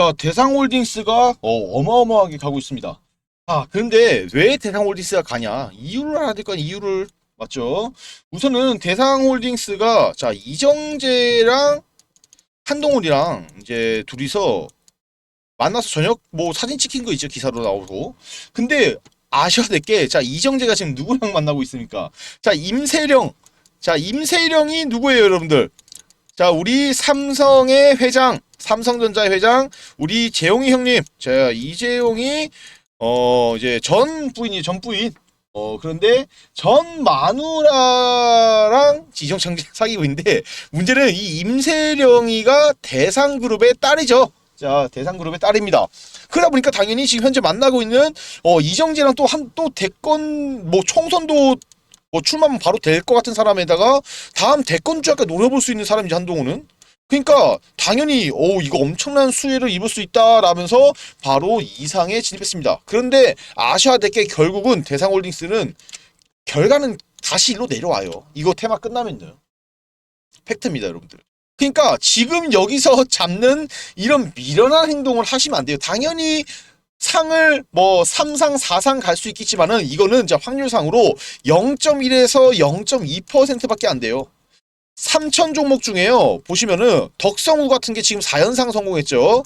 자, 대상홀딩스가 어, 어마어마하게 가고 있습니다. 아, 그런데 왜 대상홀딩스가 가냐? 이유를 알아야 될 건 이유를 맞죠? 우선은 대상홀딩스가 자, 이정재랑 한동훈이랑 이제 둘이서 만나서 저녁 뭐 사진 찍힌 거 있죠 기사로 나오고 근데 아셔야 될 게 자 이정재가 지금 누구랑 만나고 있습니까 자 임세령 자 임세령이 누구예요 여러분들 자 우리 삼성의 회장 삼성전자의 회장 우리 재용이 형님 자 이재용이 어 이제 전 부인이 전 부인 어 그런데 전 마누라랑 지정창 사귀고 있는데 문제는 이 임세령이가 대상그룹의 딸이죠. 자, 대상그룹의 딸입니다. 그러다 보니까 당연히 지금 현재 만나고 있는 어 이정재랑 또 한 또 대권 뭐 총선도 뭐 출마하면 바로 될 것 같은 사람에다가 다음 대권주자가 노려볼 수 있는 사람이지 한동훈은. 그러니까 당연히 오 이거 엄청난 수혜를 입을 수 있다라면서 바로 이상에 진입했습니다. 그런데 아셔야 될 게 결국은 대상홀딩스는 결과는 다시 일로 내려와요. 이거 테마 끝나면요. 팩트입니다, 여러분들. 그러니까 지금 여기서 잡는 이런 미련한 행동을 하시면 안 돼요. 당연히 상을 뭐 3상, 4상 갈 수 있겠지만은 이거는 이제 확률상으로 0.1에서 0.2%밖에 안 돼요. 3천 종목 중에요. 보시면은 덕성우 같은 게 지금 4연상 성공했죠.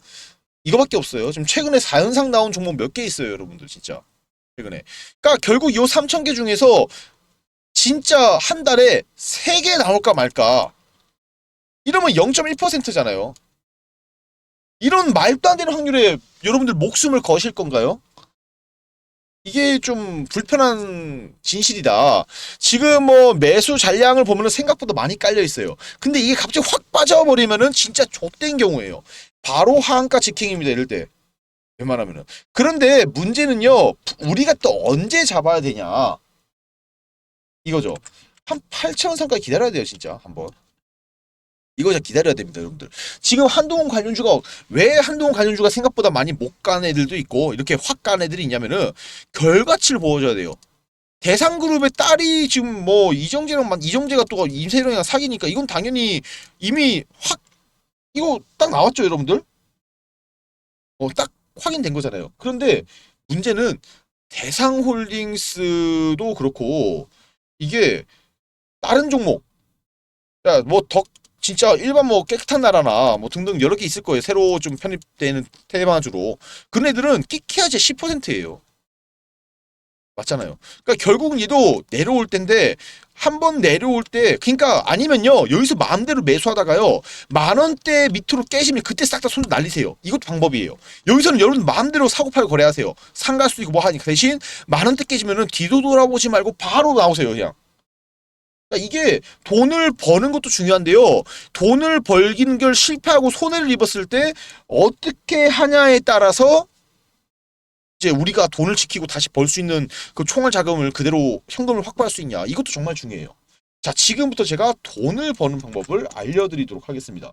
이거밖에 없어요. 지금 최근에 4연상 나온 종목 몇 개 있어요, 여러분들 진짜. 최근에. 그러니까 결국 요 3천 개 중에서 진짜 한 달에 3개 나올까 말까. 이러면 0.1%잖아요. 이런 말도 안 되는 확률에 여러분들 목숨을 거실 건가요? 이게 좀 불편한 진실이다. 지금 뭐 매수 잔량을 보면은 생각보다 많이 깔려 있어요. 근데 이게 갑자기 확 빠져버리면은 진짜 좆된 경우예요. 바로 하한가 직행입니다. 이럴 때. 웬만하면은. 그런데 문제는요. 우리가 또 언제 잡아야 되냐. 이거죠. 한 8천원 선까지 기다려야 돼요. 진짜 한번. 이거 진짜 기다려야 됩니다, 여러분들. 지금 한동훈 관련주가 왜 한동훈 관련주가 생각보다 많이 못 간 애들도 있고 이렇게 확 간 애들이 있냐면은 결과치를 보여줘야 돼요. 대상그룹의 딸이 지금 뭐 이정재랑 만 이정재가 또 임세령이랑 사귀니까 이건 당연히 이미 확 이거 딱 나왔죠, 여러분들. 어, 딱 확인된 거잖아요. 그런데 문제는 대상홀딩스도 그렇고 이게 다른 종목 야 뭐 덕 진짜 일반 뭐 깨끗한 나라나 뭐 등등 여러 개 있을 거예요. 새로 좀 편입되는 테마주로. 그런 애들은 끼케아제 10%예요. 맞잖아요. 그러니까 결국은 얘도 내려올 텐데 한 번 내려올 때 그러니까 아니면요 여기서 마음대로 매수하다가요 만 원대 밑으로 깨시면 그때 싹 다 손 날리세요. 이것도 방법이에요. 여기서는 여러분 마음대로 사고 팔고 거래하세요. 상갈 수도 있고 뭐 하니까 대신 만 원대 깨지면은 뒤도 돌아보지 말고 바로 나오세요 그냥. 그러니까 이게 돈을 버는 것도 중요한데요. 돈을 벌기는 걸 실패하고 손해를 입었을 때 어떻게 하냐에 따라서 이제 우리가 돈을 지키고 다시 벌 수 있는 그 총알 자금을 그대로 현금을 확보할 수 있냐. 이것도 정말 중요해요. 자, 지금부터 제가 돈을 버는 방법을 알려드리도록 하겠습니다.